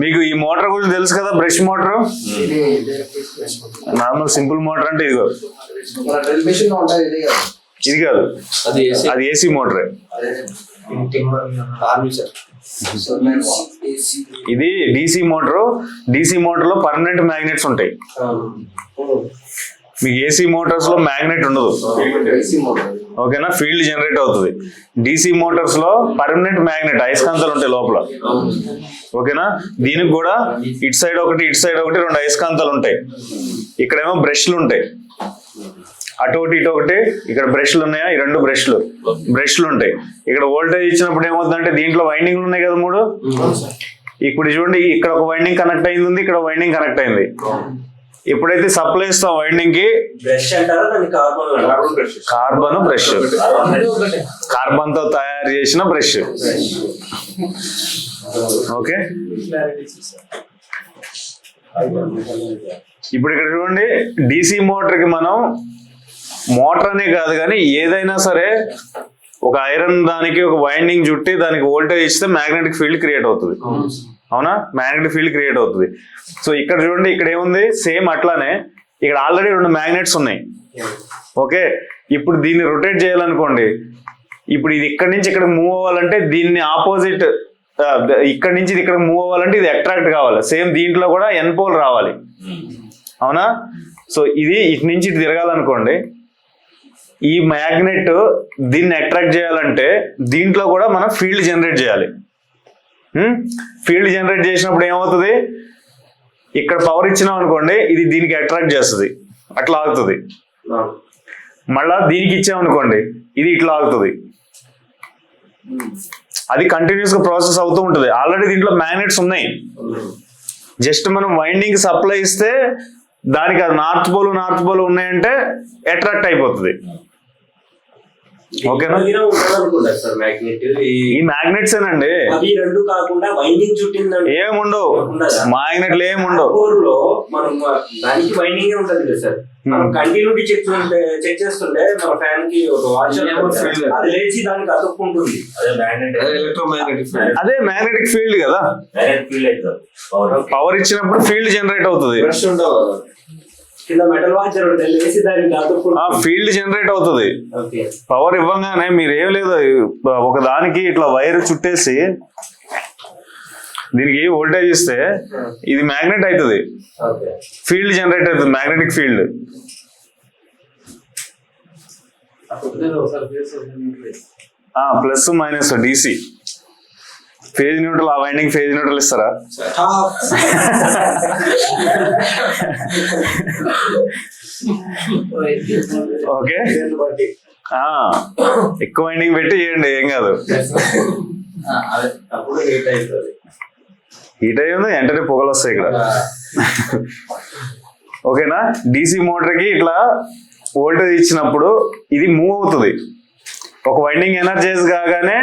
మీకు ఈ మోటార్ గురించి తెలుసు కదా brush motor? Normal simple motor అంటే ఇదిగో. ఇది కదా. ఇది కాదు అది ఏసీ. అది ఏసీ మోటరే. ఇది డీసీ మోటార్. డీసీ మోటార్లో పర్మనెంట్ మ్యాగ్నెట్స్ ఉంటాయి. మీకు ఏసీ మోటార్స్లో మ్యాగ్నెట్ ఉండదు. AC motor. ఓకేనా? ఫీల్డ్ జనరేట్ అవుతుంది. డీసీ మోటార్స్లో పర్మనెంట్ మ్యాగ్నెట్ అయస్కాంతాలు ఉంటాయి లోపల. ఓకేనా? దీనికి కూడా ఇటు సైడ్ ఒకటి ఇటు సైడ్ ఒకటి రెండు అయస్కాంతాలు ఉంటాయి. ఇక్కడేమో బ్రష్లు ఉంటాయి. అటు ఒకటి ఇటు ఒకటి ఇక్కడ బ్రష్లు ఉన్నాయా? ఈ రెండు బ్రష్లు. బ్రష్లు ఉంటాయి. ఇక్కడ వోల్టేజ్ ఇచ్చినప్పుడు ఏమవుతుందంటే దీంట్లో వైండింగ్లు ఉన్నాయి కదా మూడు? ఇప్పుడు చూడండి ఇక్కడ ఒక వైండింగ్ కనెక్ట్ అయింది ఇక్కడ వైండింగ్ కనెక్ట్ అయింది. ఎప్పుడైతే సప్లై ఇస్తాం వైండింగ్కి. బ్రష్ అంటారా దాన్ని carbon carbon brush carbon brush కార్బన్తో తయారు చేసిన బ్రష్ ఓకే ఇప్పుడు ఇక్కడ చూడండి డీసీ మోటార్కి మనం మోటార్ అనే కాదు కానీ ఏదైనా సరే ఒక ఐరన్ దానికి ఒక వైండింగ్ చుట్టి దానికి వోల్టేజ్ ఇస్తే మ్యాగ్నెటిక్ ఫీల్డ్ క్రియేట్ అవుతుంది. అవునా? మ్యాగ్నెటిక్ ఫీల్డ్ క్రియేట్ అవుతుంది. సో ఇక్కడ చూడండి ఇక్కడ ఏముంది? సేమ్ అట్లానే ఇక్కడ ఆల్రెడీ రెండు మ్యాగ్నెట్స్ ఉన్నాయి. ఓకే ఇప్పుడు దీన్ని రొటేట్ చేయాలనుకోండి ఇప్పుడు ఇది ఇక్కడ నుంచి ఇక్కడ మూవ్ అవ్వాలంటే దీన్ని ఆపోజిట్ ఇక్కడ నుంచి ఇది ఇక్కడ మూవ్ అవ్వాలంటే ఇది అట్రాక్ట్ కావాలి. సేమ్ దీంట్లో కూడా ఎన్ పోల్ రావాలి. అవునా? సో ఇది ఇటు నుంచి ఇటు తిరగాలనుకోండి ఈ మ్యాగ్నెట్ దీన్ని అట్రాక్ట్ చేయాలంటే దీంట్లో కూడా మనం ఫీల్డ్ జనరేట్ చేయాలి. ఫీల్డ్ జనరేట్ చేసినప్పుడు ఏమవుతుంది? ఇక్కడ పవర్ ఇచ్చినాం అనుకోండి ఇది దీనికి అట్రాక్ట్ చేస్తుంది. అట్లా ఆగుతుంది. మళ్ళా దీనికి ఇచ్చామనుకోండి ఇది ఇట్లా ఆగుతుంది. అది కంటిన్యూస్గా ప్రాసెస్ అవుతూ ఉంటుంది. ఆల్రెడీ దీంట్లో మ్యాగ్నెట్స్ ఉన్నాయి. జస్ట్ మనం వైండింగ్ సప్లై ఇస్తే దానికి అది నార్త్ పోల్ నార్త్ పోల్ ఉన్నాయంటే అట్రాక్ట్ అయిపోతుంది. ఓకేనా? ఈ మ్యాగ్నెట్స్ ఏనండి? అవి రెండు కాకుండా వైండింగ్ ఏముండవు. మ్యాగ్నెట్లు ఏముండవు. కోర్లో మనం దానికి వైండింగ్ ఉంటది కదా సార్. మనం కంటిన్యూటీ చెక్ చెక్ చేస్తుంటే మన ఫ్యాన్కి ఒక వాచ్ అది లేచి దానికి అతుక్కుంటుంది. అదే మ్యాగ్నెట్. ఎలక్ట్రోమాగ్నెటిక్ అదే మ్యాగ్నెటిక్ ఫీల్డ్ కదా. మ్యాగ్నెట్ ఫీల్ అవుతుంది పవర్ ఇచ్చినప్పుడు ఫీల్డ్ జనరేట్ అవుతుంది. కింద మెటల్ వాచర్ ఉంటుంది లేచి దానికి ఆ ఫీల్డ్ జనరేట్ అవుతుంది. పవర్ ఇవ్వగానే మీరు ఏం లేదు ఒక దానికి ఇట్లా వైర్ చుట్టేసి దీనికి వోల్టేజ్ ఇస్తే ఇది మ్యాగ్నెట్ అవుతుంది. ఫీల్డ్ జనరేట్ అవుతుంది magnetic field. Plus minus DC. Phase neutral ఆ వైండింగ్ ఫేజ్ న్యూట్రల్ ఇస్తారా? ఓకే. ఎక్కువ వైండింగ్ పెట్టి చేయండి ఏం కాదు. హీట్ అవుతుంది ఉంది వెంటనే పొగలు వస్తాయి ఇక్కడ. ఓకేనా? డీసీ మోటార్కి ఇట్లా వోల్టేజ్ ఇచ్చినప్పుడు ఇది మూవ్ అవుతుంది. ఒక వైండింగ్ ఎనర్జైజ్ కాగానే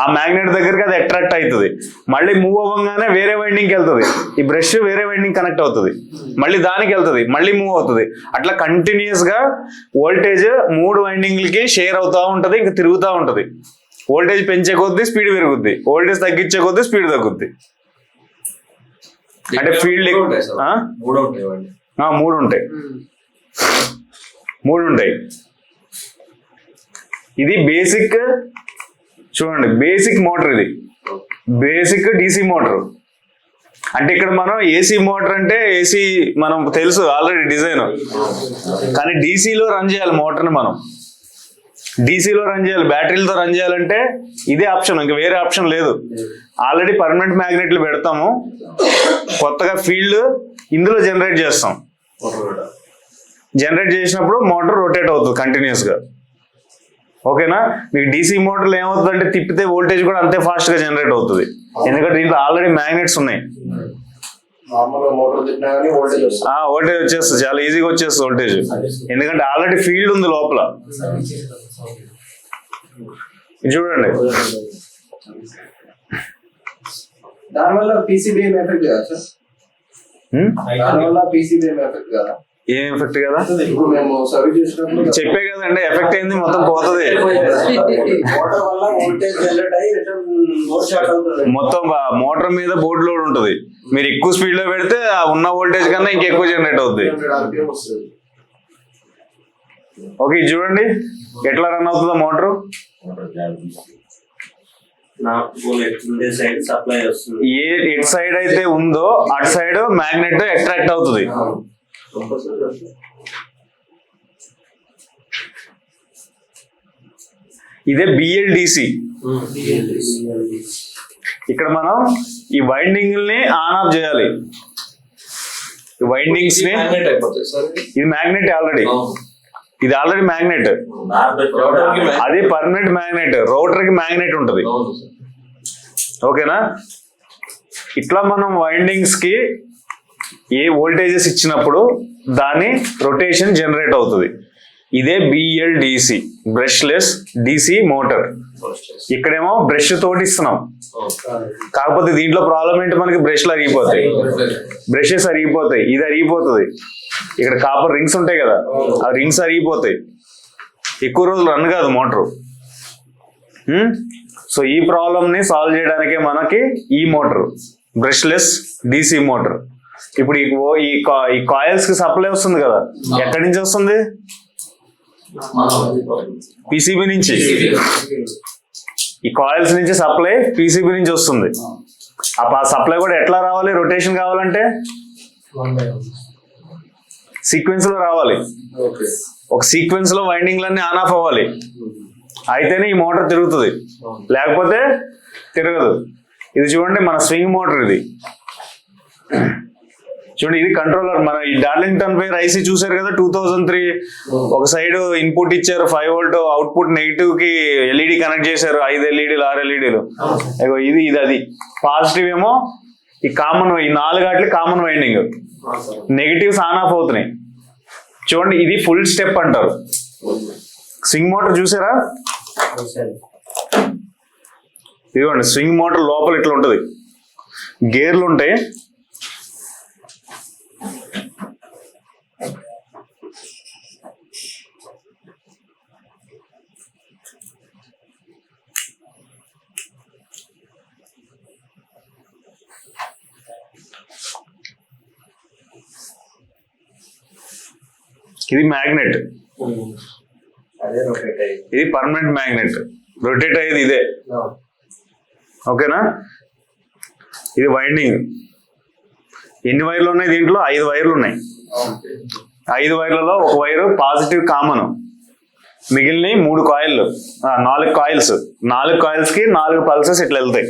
ఆ మ్యాగ్నెట్ దగ్గరికి అది అట్రాక్ట్ అవుతుంది. మళ్ళీ మూవ్ అవ్వగానే వేరే వైండింగ్కి వెళ్తుంది. ఈ బ్రష్ వేరే వైండింగ్ కనెక్ట్ అవుతుంది. మళ్ళీ దానికి వెళ్తుంది. మళ్ళీ మూవ్ అవుతుంది. అట్లా కంటిన్యూస్గా వోల్టేజ్ మూడు వైండింగ్లకి షేర్ అవుతా ఉంటది ఇంకా తిరుగుతూ ఉంటది. వోల్టేజ్ పెంచే కొద్దీ స్పీడ్ పెరుగుద్ది. వోల్టేజ్ తగ్గించే కొద్దీ స్పీడ్ తగ్గుద్ది. అంటే ఫీల్డ్ మూడు ఉంటాయి మూడు ఉంటాయి మూడు ఉంటాయి. ఇది బేసిక్ చూడండి బేసిక్ మోటార్ ఇది. బేసిక్ డీసీ మోటార్ అంటే ఇక్కడ మనం ఏసీ మోటార్ అంటే ఏసీ మనం తెలుసు ఆల్రెడీ డిజైన్ కానీ డీసీలో రన్ చేయాలి మోటార్ని మనం. డీసీలో రన్ చేయాలి బ్యాటరీలతో రన్ చేయాలంటే ఇదే ఆప్షన్ ఇంకా వేరే ఆప్షన్ లేదు. ఆల్రెడీ పర్మనెంట్ మ్యాగ్నెట్లు పెడతాము. కొత్తగా ఫీల్డ్ ఇందులో జనరేట్ చేస్తాం. జనరేట్ చేసినప్పుడు మోటార్ రొటేట్ అవుతుంది కంటిన్యూస్గా. ఓకేనా? మీకు డీసీ మోటార్లు ఏమవుతుందంటే తిప్పితే వోల్టేజ్ కూడా అంతే ఫాస్ట్గా జనరేట్ అవుతుంది. ఎందుకంటే దీంట్లో ఆల్రెడీ మ్యాగ్నెట్స్ ఉన్నాయి. వోల్టేజ్ వస్తుంది. ఆ వోల్టేజ్ వచ్చేస్తుంది. చాలా ఈజీగా వచ్చేస్తుంది వోల్టేజ్. ఎందుకంటే ఆల్రెడీ ఫీల్డ్ ఉంది లోపల. చూడండి. దానివల్ల పీసీబీఎం ఎఫెక్ట్ కదా సార్? హ్మ్? దానివల్ల పీసీబీఎం ఎఫెక్ట్ కదా? ఏం ఎఫెక్ట్ కదా? చెప్పే కదండి ఎఫెక్ట్ అయింది మొత్తం పోతుంది. మొత్తం మోటార్ మీద బోర్డు లోడ్ ఉంటుంది. మీరు ఎక్కువ స్పీడ్లో పెడితే ఆ ఉన్న వోల్టేజ్ కన్నా ఇంకెక్కువ జనరేట్ అవుతుంది ఓకే ఇది చూడండి. ఎట్లా రన్ అవుతుందో మోటార్? ఏ ఎటు సైడ్ అయితే ఉందో అటు సైడ్ మ్యాగ్నెట్ అట్రాక్ట్ అవుతుంది. ఇదే బిఎల్డిసి ఇక్కడ మనం ఈ వైండింగ్ని ఆన్ ఆఫ్ చేయాలి వైండింగ్స్ని ఇది మ్యాగ్నెట్ ఆల్రెడీ ఇది. ఆల్రెడీ మ్యాగ్నెట్ అది పర్మనెంట్ మ్యాగ్నెట్ రోటర్కి మ్యాగ్నెట్ ఉంటుంది. ఓకేనా? ఇట్లా మనం వైండింగ్స్కి ఏ వోల్టేజెస్ ఇచ్చినప్పుడు దాని రొటేషన్ జనరేట్ అవుతుంది. ఇదే బిఎల్డిసి బ్రష్లెస్ డిసి మోటార్. ఇక్కడేమో బ్రష్ తోటి ఇస్తున్నాం. కాకపోతే దీంట్లో ప్రాబ్లం ఏంటి మనకి? బ్రష్లు అరిగిపోతాయి. బ్రషెస్ అరిగిపోతాయి. ఇది అరిగిపోతుంది. ఇక్కడ కాపర్ రింగ్స్ ఉంటాయి కదా ఆ రింగ్స్ అరిగిపోతాయి. ఎక్కువ రోజులు రన్ కాదు మోటరు. సో ఈ ప్రాబ్లమ్ని సాల్వ్ చేయడానికే మనకి ఈ మోటార్ బ్రష్లెస్ డిసి మోటార్. ఇప్పుడు ఈ ఈ కాయిల్స్కి సప్లై వస్తుంది కదా. ఎక్కడి నుంచి వస్తుంది? పిసిబి నుంచి. ఈ కాయిల్స్ నుంచి సప్లై పిసిబి నుంచి వస్తుంది. ఆ సప్లై కూడా ఎట్లా రావాలి? రొటేషన్ కావాలంటే? సీక్వెన్స్లో రావాలి. ఒక సీక్వెన్స్లో వైండింగ్లన్నీ ఆన్ ఆఫ్ అవ్వాలి. అయితేనే ఈ మోటార్ తిరుగుతుంది. లేకపోతే తిరగదు. ఇది చూడండి మన స్వింగ్ మోటార్ ఇది. చూడండి ఇది కంట్రోలర్ మన ఈ డార్లింగ్టన్ పేరు ఐసీ చూసారు కదా టూ థౌజండ్ త్రీ ఒక సైడ్ ఇన్పుట్ ఇచ్చారు ఫైవ్ వోల్ట్ అవుట్పుట్ నెగిటివ్కి ఎల్ఈడి కనెక్ట్ చేశారు ఐదు ఎల్ఈడీలు ఆరు ఎల్ఈడీలు ఇది ఇది అది. పాజిటివ్ ఏమో ఈ కామన్ ఈ నాలుగు ఆటలు common winding negatives on off అవుతున్నాయి. చూడండి ఇది ఫుల్ స్టెప్ అంటారు. స్వింగ్ మోటార్ చూసారా? ఇదిగోండి స్వింగ్ మోటార్ లోపల ఇట్లా ఉంటుంది. గేర్లు ఉంటాయి ఇది మ్యాగ్నెట్ అదే రొటేట్ అయ్యి ఇది పర్మనెంట్ మ్యాగ్నెట్ రొటేట్ అయ్యేది ఇదే. ఓకేనా ఇది వైండింగ్ ఎన్ని వైర్లు ఉన్నాయి దీంట్లో? ఐదు వైర్లు ఉన్నాయి. ఐదు వైర్లలో ఒక వైరు పాజిటివ్ కామన్. మిగిలిన మూడు కాయిల్లు. నాలుగు కాయిల్స్. నాలుగు కాయిల్స్కి నాలుగు పల్సెస్ ఇట్లా వెళ్తాయి.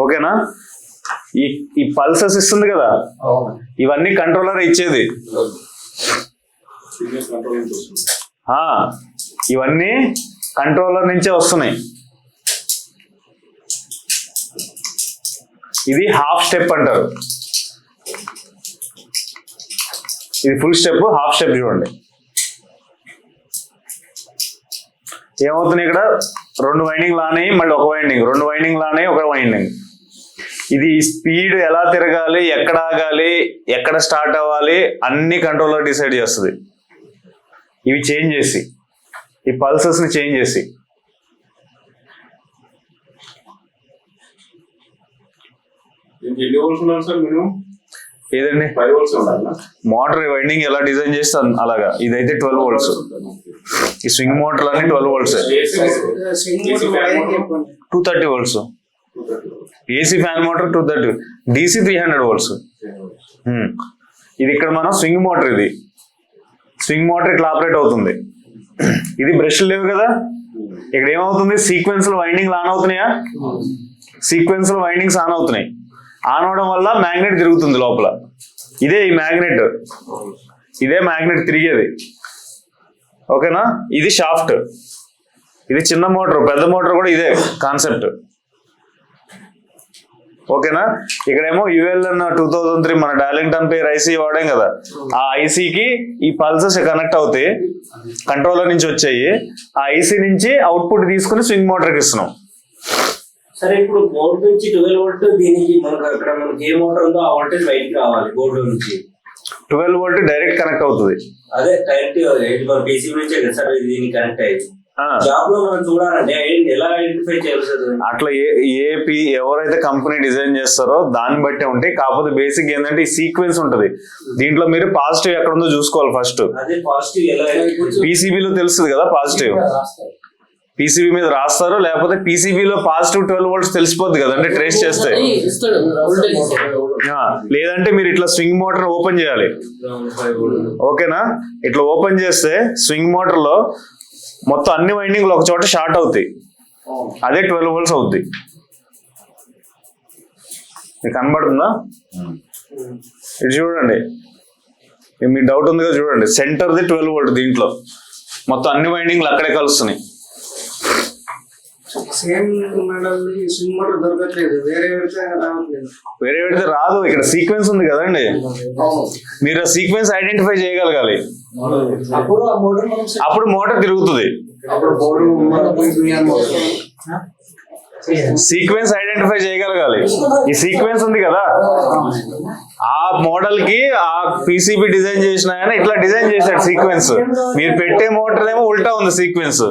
ఓకేనా? ఈ ఈ పల్సెస్ ఇస్తుంది కదా? ఇవన్నీ కంట్రోలర్ ఇచ్చేది. ఇవన్నీ కంట్రోలర్ నుంచే వస్తున్నాయి. ఇది హాఫ్ స్టెప్ అంటారు. ఇది ఫుల్ స్టెప్ హాఫ్ స్టెప్ చూడండి. ఏమవుతుంది ఇక్కడ? రెండు వైండింగ్ లానే మళ్ళీ ఒక వైండింగ్ రెండు వైండింగ్ లానే ఒక వైండింగ్ ఇది స్పీడ్ ఎలా తిరగాలి ఎక్కడ ఆగాలి ఎక్కడ స్టార్ట్ అవ్వాలి అన్ని కంట్రోల్లో డిసైడ్ చేస్తుంది. ఇవి చేంజ్ చేసి. ఈ పల్సెస్ని చేంజ్ చేసి. ఎన్ని వోల్ట్స్ ఉన్నారు సార్ మినిమం ఏదండి? ఫైవ్ వోల్ట్స్ ఉండాలి మోటార్ వైండింగ్ ఎలా డిజైన్ చేస్తే? అలాగా. ఇదైతే ట్వెల్వ్ వోల్ట్స్ ఈ స్వింగ్ మోటార్ అన్ని twelve volts two thirty volts AC fan motor two thirty DC three hundred volts ఇది ఇక్కడ మనం స్వింగ్ మోటార్ ఇది. స్వింగ్ మోటార్ ఇట్లా ఆపరేట్ అవుతుంది. ఇది బ్రష్ లేవు కదా? ఇక్కడ ఏమవుతుంది? సీక్వెన్స్లో వైండింగ్ ఆన్ అవుతున్నాయా? సీక్వెన్స్లో వైండింగ్స్ ఆన్ అవుతున్నాయి. ఆన్ అవడం వల్ల మ్యాగ్నెట్ తిరుగుతుంది లోపల. ఇదే ఈ మ్యాగ్నెట్. ఇదే మ్యాగ్నెట్ తిరిగేది. ఓకేనా? ఇది షాఫ్ట్. ఇది చిన్న మోటార్ పెద్ద మోటార్ కూడా ఇదే కాన్సెప్ట్. ఓకేనా? ఇక్కడేమో యుఎల్ఎన్ టూ థౌజండ్ త్రీ మన డాలింగ్టన్ పేరు ఐసీ వాడాం కదా. ఆ ఐసీకి ఈ పల్సెస్ కనెక్ట్ అవుతాయి కంట్రోలర్ నుంచి వచ్చాయి. ఆ ఐసీ నుంచి అవుట్పుట్ తీసుకుని స్వింగ్ మోటార్కి ఇస్తున్నాం. సరే ఇప్పుడు బోర్డు నుంచి ట్వెల్వ్ వోల్ట్ దీనికి మనకు అక్కడ మనకి ఏ మోటార్ ఉందో ఆ వోల్టేజ్ బయటికి రావాలి బోర్డు నుంచి. ట్వెల్వ్ వోల్ట్ డైరెక్ట్ కనెక్ట్ అవుతుంది. అదే డైరెక్ట్ ఇది మన పీసీ నుంచే కదా సార్ దీనికి కనెక్ట్ అయ్యింది. ఆ, జాబ్లో మనం చూడాలంటే ఐడెంటి- ఎలా ఐడెంటిఫై చేయాలి సార్ అట్లా ఏ ఏపీ ఎవరైతే కంపెనీ డిజైన్ చేస్తారో దాన్ని బట్టే ఉంటాయి. కాకపోతే బేసిక్ ఏంటంటే ఈ సీక్వెన్స్ ఉంటది. దీంట్లో మీరు పాజిటివ్ ఎక్కడ ఉందో చూసుకోవాలి ఫస్ట్ పీసీబీలో తెలుస్తుంది కదా పాజిటివ్ పీసీబీ మీద రాస్తారు లేకపోతే PCB లో పాజిటివ్ ట్వెల్వ్ వోల్ట్స్ తెలిసిపోద్ది కదా అంటే ట్రేస్ చేస్తే. లేదంటే మీరు ఇట్లా స్వింగ్ మోటార్ ఓపెన్ చేయాలి. ఓకేనా? ఇట్లా ఓపెన్ చేస్తే స్వింగ్ మోటార్లో మొత్తం అన్ని వైండింగ్లు ఒక చోట షార్ట్ అవుతాయి. అదే ట్వెల్వ్ వోల్ట్స్ అవుద్ది. మీకు కనబడుతుందా? ఇది చూడండి. మీ డౌట్ ఉంది కదా చూడండి సెంటర్ది ట్వెల్వ్ వోల్ట్ దీంట్లో. మొత్తం అన్ని వైండింగ్లు అక్కడే కలుస్తున్నాయి. సేమ్ మోడల్ స్వింగ్ మోటార్ దొరకట్లేదు. వేరే పెడితే రావట్లేదు. వేరే పెడితే రాదు. ఇక్కడ సీక్వెన్స్ ఉంది కదండి. అవును. మీరు ఆ సీక్వెన్స్ ఐడెంటిఫై చేయగలగాలి. అప్పుడు ఆ మోటార్ మనం అప్పుడు మోటార్ తిరుగుతుంది. సీక్వెన్స్ ఐడెంటిఫై చేయగలగాలి. ఈ సీక్వెన్స్ ఉంది కదా. మోడల్కి ఆ పీసీబీ డిజైన్ చేసిన ఆయన ఇట్లా డిజైన్ చేశాడు సీక్వెన్స్. మీరు పెట్టే మోటార్ ఏమో ఉల్టా ఉంది సీక్వెన్స్.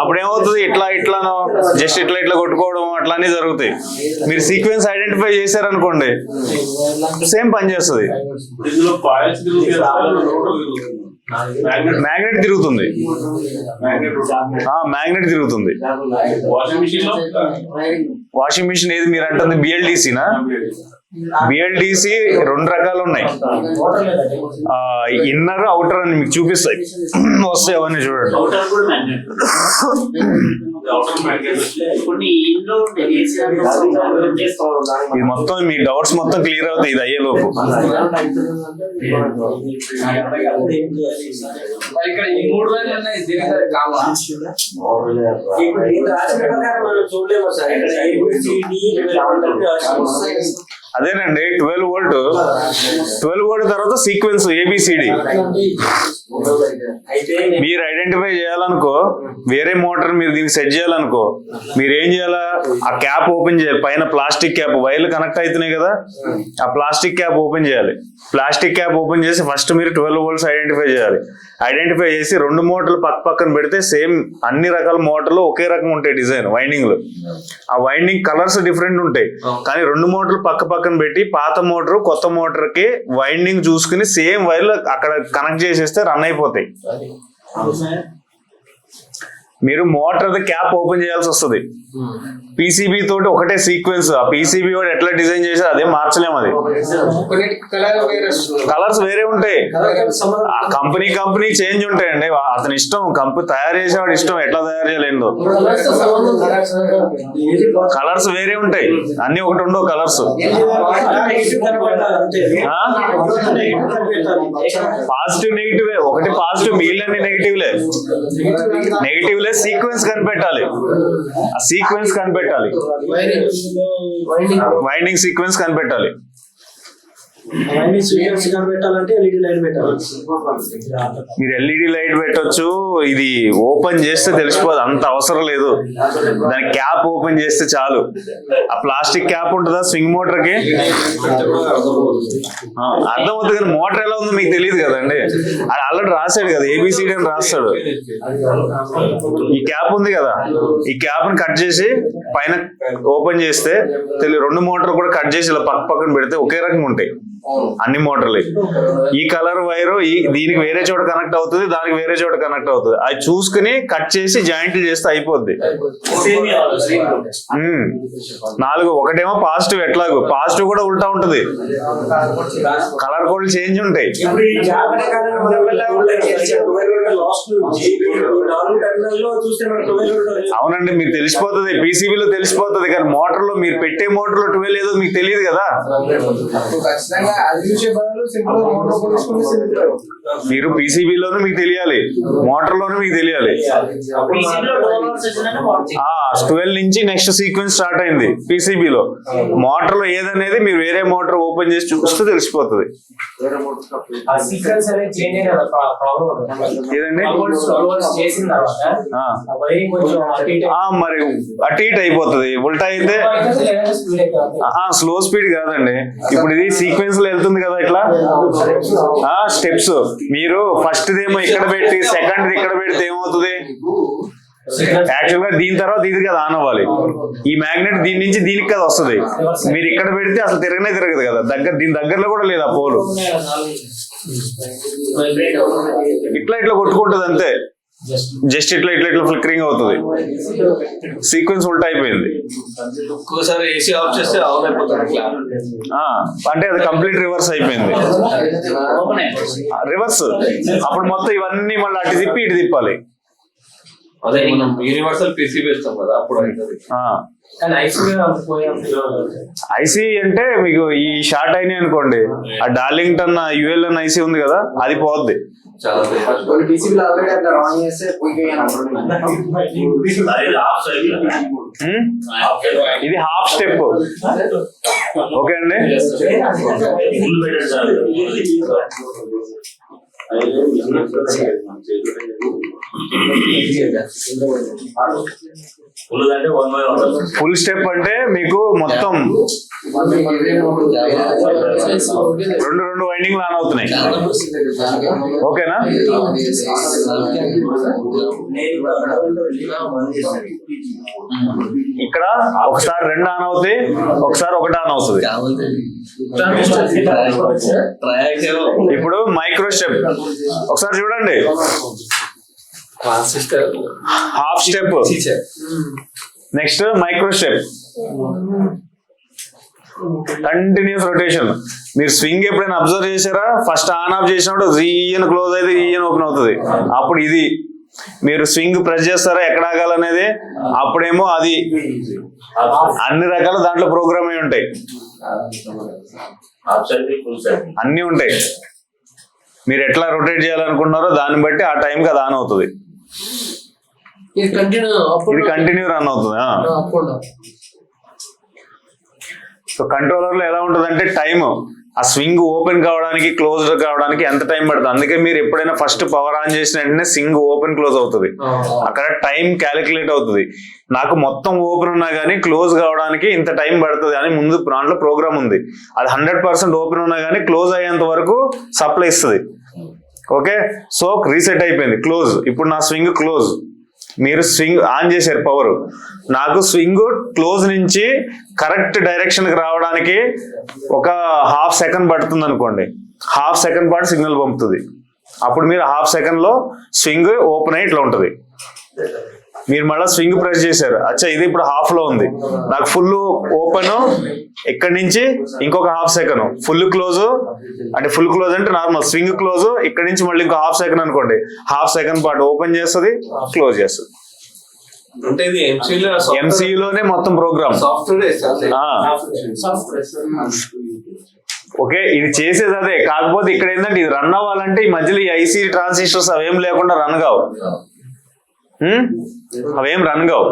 అప్పుడు ఏమవుతుంది ఇట్లా ఇట్లానో జస్ట్ ఇట్లా ఇట్లా కొట్టుకోవడం అట్లానే జరుగుతాయి. మీరు సీక్వెన్స్ ఐడెంటిఫై చేశారనుకోండి సేమ్ పని చేస్తుంది. ఇందులో కాయిల్స్ తిరుగుతుంది. మ్యాగ్నెట్ తిరుగుతుంది. మ్యాగ్నెట్ తిరుగుతుంది. వాషింగ్ మిషన్లో వాషింగ్ మిషన్ ఏది మీరు అంటుంది? బిఎల్డిసినా బిఎల్డిసి రెండు రకాలు ఉన్నాయి. ఇన్నర్ అవుటర్ అని మీకు చూపిస్తాయి. వస్తాయి అవన్నీ చూడండి. అవుటర్ కూడా మ్యాగ్నెట్ అవుటర్ మ్యాగ్నెట్ కొన్ని ఇంట్లో ఇది మొత్తం మీ డౌట్స్ మొత్తం క్లియర్ అవుతాయి ఇది అయ్యే లోపు ఇక్కడ ఈ మూడు వేలు ఉన్నాయి. దీనికి కామా ఇప్పుడు దీని రాసిన ప్రకారం మనం చూడలేము సార్. అదేనండి ట్వెల్వ్ వోల్ట్. ట్వెల్వ్ వోల్ట్ తర్వాత sequence A B C D మీరు ఐడెంటిఫై చేయాలనుకో వేరే మోటార్ మీరు దీనికి సెట్ చేయాలనుకో మీరు ఏం చేయాలా? ఆ క్యాప్ ఓపెన్ చేయాలి. పైన ప్లాస్టిక్ క్యాప్ వైర్లు కనెక్ట్ అవుతున్నాయి కదా ఆ ప్లాస్టిక్ క్యాప్ ఓపెన్ చేయాలి. ప్లాస్టిక్ క్యాప్ ఓపెన్ చేసి ఫస్ట్ మీరు ట్వెల్వ్ వోల్ట్స్ ఐడెంటిఫై చేయాలి. ఐడెంటిఫై చేసి రెండు మోటార్లు పక్క పక్కన పెడితే సేమ్ అన్ని రకాల మోటార్లు ఒకే రకం ఉంటాయి డిజైన్ వైండింగ్లు ఆ వైండింగ్ కలర్స్ డిఫరెంట్ ఉంటాయి. కానీ రెండు మోటార్లు పక్క పక్కన పెట్టి పాత మోటార్ కొత్త మోటార్కి వైండింగ్ చూసుకుని సేమ్ వైర్లు అక్కడ కనెక్ట్ చేసేస్తే రన్ అయిపోతాయి. మీరు మోటార్ క్యాప్ ఓపెన్ చేయాల్సి వస్తుంది. పీసీబీ తోటి ఒకటే సీక్వెన్స్ ఆ పీసీబీ వాడు ఎట్లా డిజైన్ చేసి అదే మార్చలేము అది. కలర్స్ వేరే ఉంటాయి. ఆ కంపెనీ కంపెనీ చేంజ్ ఉంటాయండి. అతని ఇష్టం కంపెనీ తయారు చేసేవాడు ఇష్టం ఎట్లా తయారు చేయలేదో కలర్స్ వేరే ఉంటాయి. అన్ని ఒకటి ఉండవు కలర్స్ పాజిటివ్ నెగిటివ్ ఒకటి పాజిటివ్ మిగిలిన నెగిటివ్లే నెగిటివ్లే సీక్వెన్స్ కనిపెట్టాలి. ఆ సీక్వెన్స్ కనిపెట్టాలి. వైండింగ్ సీక్వెన్స్ కనిపెట్టాలి. పెట్టాలంటే ఎల్ఈడి లైట్ పెట్టాలి. మీరు ఎల్ఈడి లైట్ పెట్టొచ్చు ఇది ఓపెన్ చేస్తే తెలిసిపోదు అంత అవసరం లేదు. దాని క్యాప్ ఓపెన్ చేస్తే చాలు. ఆ ప్లాస్టిక్ క్యాప్ ఉంటుందా స్వింగ్ మోటార్కి అర్థమవుతుంది కానీ మోటార్ ఎలా ఉందో మీకు తెలియదు కదండి. అది ఆల్రెడీ రాశాడు కదా ఏబిసిడి అని రాస్తాడు. ఈ క్యాప్ ఉంది కదా ఈ క్యాప్ని కట్ చేసి పైన ఓపెన్ చేస్తే తెలియదు రెండు మోటార్ కూడా కట్ చేసి ఇలా పక్క పక్కన పెడితే ఒకే రకంగా ఉంటాయి. అన్ని మోటార్లు. ఈ కలర్ వైర్ ఈ దీనికి వేరే చోట కనెక్ట్ అవుతుంది దానికి వేరే చోట కనెక్ట్ అవుతుంది. అది చూసుకుని కట్ చేసి జాయింట్లు చేస్తే అయిపోద్ది. నాలుగు ఒకటేమో పాజిటివ్ ఎట్లాగో. పాజిటివ్ కూడా ఉల్టా ఉంటది. కలర్ కోడ్ చేంజ్ ఉంటాయి. అవునండి మీకు తెలిసిపోతుంది. పీసీబీలో తెలిసిపోతుంది కానీ మోటార్లో మీరు పెట్టే మోటార్లో ట్వెల్వ్ ఏదో మీకు తెలియదు కదా. మీరు PCB లోనూ మీకు తెలియాలి. మోటార్ లోనూ మీకు తెలియాలి. ట్వెల్వ్ నుంచి నెక్స్ట్ సీక్వెన్స్ స్టార్ట్ అయింది PCB లో. మోటార్లో ఏదనేది మీరు వేరే మోటార్ ఓపెన్ చేసి చూస్తే తెలిసిపోతుంది. మరి అటు ఇటు అయిపోతుంది. ఉల్టా అయితే స్లో స్పీడ్ కాదండి. ఇప్పుడు ఇది సీక్వెన్స్లో వెళ్తుంది కదా ఇట్లా. స్టెప్స్ మీరు ఫస్ట్ ఏమో ఇక్కడ పెట్టి సెకండ్ ఇక్కడ పెడితే ఏమవుతుంది? యాక్చువల్గా దీని తర్వాత ఇది కదా ఆన్ అవ్వాలి. ఈ మ్యాగ్నెట్ దీని నుంచి దీనికి కదా వస్తుంది. మీరు ఇక్కడ పెడితే అసలు తిరగనే తిరగదు కదా. దగ్గర దీని దగ్గరలో కూడా లేదు ఆ పోలు. ఇట్లా ఇట్లా కొట్టుకుంటుంది అంతే. జస్ట్ ఇట్లా ఇట్లా ఇట్లా ఫ్లిక్కరింగ్ అవుతుంది. సీక్వెన్స్ ఉల్టా అయిపోయింది. అంటే అది కంప్లీట్ రివర్స్ అయిపోయింది. రివర్స్ అప్పుడు మొత్తం ఇవన్నీ మళ్ళీ అటు తిప్పి ఇటు తిప్పాలి. అదే మనం యూనివర్సల్ పీసీ వేస్తాం కదా అప్పుడు అవుతుంది కానీ ఐసీయూ అంత పోయా ఐసీ అంటే మీకు ఈ షార్ట్ అయినాయి అనుకోండి ఆ డార్లింగ్టన్ యుఎల్ఎన్ ఐసీ ఉంది కదా అది పోద్ది. చాలా కొన్ని పీసీబీలు ఆల్రెడీ అట్లా రాంగ్ చేస్తే హ్మ్? ఇది హాఫ్ స్టెప్ ఓకే అండి. ఫుల్ స్టెప్ అంటే మీకు మొత్తం రెండు రెండు వైండింగ్ ఆన్ అవుతున్నాయి. ఓకేనా? ఇక్కడ ఒకసారి రెండు ఆన్ అవుతాయి ఒకసారి ఒకటి ఆన్ అవుతుంది. ఇప్పుడు మైక్రో స్టెప్. ఒకసారి చూడండి. Half step next micro step continuous rotation మీరు స్వింగ్ ఎప్పుడైనా అబ్జర్వ్ చేశారా? ఫస్ట్ ఆన్ ఆఫ్ చేసినప్పుడు ఈయన క్లోజ్ అయితే ఈయన ఓపెన్ అవుతుంది. అప్పుడు ఇది. మీరు స్వింగ్ ప్రెస్ చేస్తారా? ఎక్కడ ఆగాలనేది అప్పుడేమో అది. అన్ని రకాల దాంట్లో ప్రోగ్రామ్ అయి ఉంటాయి. అన్ని ఉంటాయి. మీరు ఎట్లా రొటేట్ చేయాలనుకుంటున్నారో దాన్ని బట్టి ఆ టైంకి అది ఆన్ అవుతుంది. ఇది కంటిన్యూ రన్ అవుతుంది సో కంట్రోలర్లో ఎలా ఉంటుంది అంటే టైం ఆ స్వింగ్ ఓపెన్ కావడానికి క్లోజ్ కావడానికి ఎంత టైం పడుతుంది? అందుకే మీరు ఎప్పుడైనా ఫస్ట్ పవర్ ఆన్ చేసిన వెంటనే స్వింగ్ ఓపెన్ క్లోజ్ అవుతుంది. అక్కడ టైం క్యాలిక్యులేట్ అవుతుంది. నాకు మొత్తం ఓపెన్ ఉన్నా కానీ క్లోజ్ కావడానికి ఇంత టైం పడుతుంది అని ముందు దాంట్లో ప్రోగ్రామ్ ఉంది. అది హండ్రెడ్ పర్సెంట్ ఓపెన్ ఉన్నా కానీ క్లోజ్ అయ్యేంత వరకు సప్లై ఇస్తుంది. ఓకే? సో రీసెట్ అయిపోయింది. క్లోజ్. ఇప్పుడు నా స్వింగ్ క్లోజ్. మీరు స్వింగ్ ఆన్ చేశారు పవర్ నాకు స్వింగ్ క్లోజ్ నుంచి కరెక్ట్ డైరెక్షన్కి రావడానికి ఒక హాఫ్ సెకండ్ పడుతుంది అనుకోండి. హాఫ్ సెకండ్ పాటు సిగ్నల్ పంపుతుంది. అప్పుడు మీరు హాఫ్ సెకండ్లో స్వింగ్ ఓపెన్ అయ్యి ఇట్లా ఉంటుంది. మీరు మళ్ళీ స్వింగ్ ప్రెస్ చేశారు. అచ్చా ఇది ఇప్పుడు హాఫ్లో ఉంది. నాకు ఫుల్ ఓపెన్ ఇక్కడి నుంచి ఇంకొక హాఫ్ సెకండ్. ఫుల్ క్లోజ్ అంటే ఫుల్ క్లోజ్ అంటే నార్మల్. స్వింగ్ క్లోజ్ ఇక్కడ నుంచి మళ్ళీ ఇంకో హాఫ్ సెకండ్ అనుకోండి. హాఫ్ సెకండ్ పాటు ఓపెన్ చేస్తుంది క్లోజ్ చేస్తుంది. అంటే ఇది ఎంసీలో MCU లోనే మొత్తం ప్రోగ్రామ్. ఓకే ఇది చేసేది అదే. కాకపోతే ఇక్కడ ఏంటంటే ఇది రన్ అవ్వాలంటే ఈ మధ్యలో ఈ ఐసీ ట్రాన్సిస్టర్స్ అవేం లేకుండా రన్ కావు? అవేం రన్ కావు.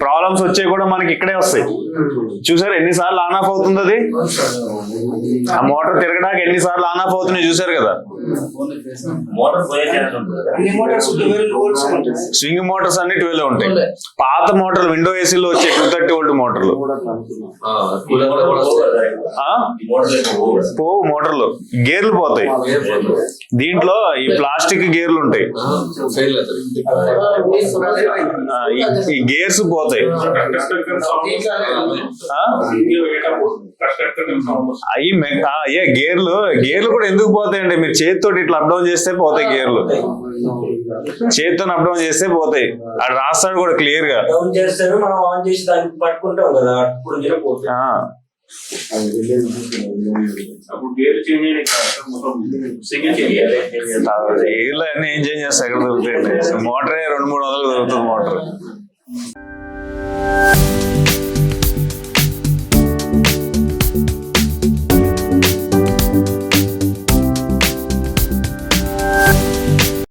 ప్రాబ్లమ్స్ వచ్చే కూడా మనకి ఇక్కడే వస్తాయి. చూసారు ఎన్నిసార్లు ఆన్ ఆఫ్ అవుతుంది అది? ఆ మోటార్ తిరగడానికి ఎన్నిసార్లు ఆన్ ఆఫ్ అవుతున్నాయి చూసారు కదా? స్వింగ్ మోటార్స్ అన్ని ట్వెల్వ్ ఉంటాయి. పాత మోటార్లు విండో ఏసీలో వచ్చే టూ థర్టీ వోల్ట్ మోటార్లు కూలర్ కూడా కూడా వస్తాయి. ఆ? మోటార్ ఎక్కువ పోవు మోటార్లు గేర్లు పోతాయి. దీంట్లో ఈ ప్లాస్టిక్ గేర్లు ఉంటాయి. ఈ- గేర్స్ పోతాయి? అవి ఏ గేర్లు గేర్లు కూడా ఎందుకు పోతాయండి? మీరు చేతితో ఇట్లా అప్ డౌన్ చేస్తే పోతాయి గేర్లు. చేతితో అప్ డౌన్ చేస్తే పోతాయి. అది రాస్తాడు కూడా క్లియర్గా ఇలా అన్ని ఏం చేంజ్ చేస్తా ఎక్కడ దొరుకుతాయండి మోటరే రెండు మూడు వందలు దొరుకుతుంది మోటార్